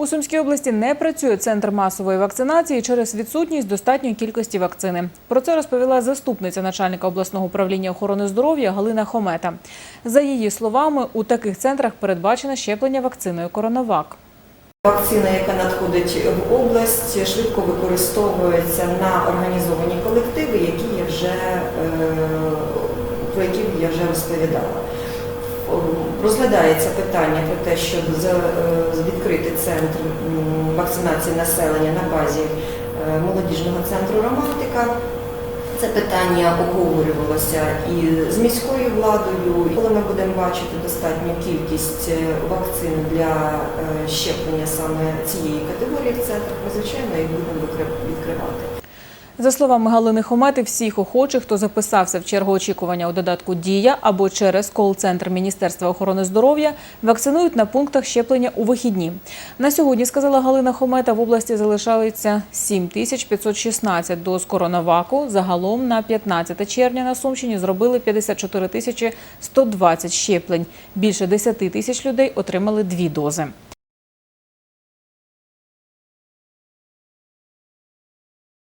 У Сумській області не працює центр масової вакцинації через відсутність достатньої кількості вакцини. Про це розповіла заступниця начальника обласного управління охорони здоров'я Галина Хомета. За її словами, у таких центрах передбачено щеплення вакциною Коронавак. Вакцина, яка надходить в область, швидко використовується на організовані колективи, які я вже, е, про які я вже розповідала. Розглядається питання про те, щоб е, відкрити центр вакцинації населення на базі е, молодіжного центру Романтика. Це питання обговорювалося і з міською владою. Коли ми будемо бачити достатню кількість е, вакцин для е, щеплення саме цієї категорії в центрах, ми звичайно їх будемо відкривати. За словами Галини Хомети, всіх охочих, хто записався в чергу очікування у додатку Дія або через кол-центр Міністерства охорони здоров'я, вакцинують на пунктах щеплення у вихідні. На сьогодні, сказала Галина Хомета, в області залишається 7516 доз коронаваку. Загалом на 15 червня на Сумщині зробили 54 тисячі 120 щеплень. Більше 10 тисяч людей отримали дві дози.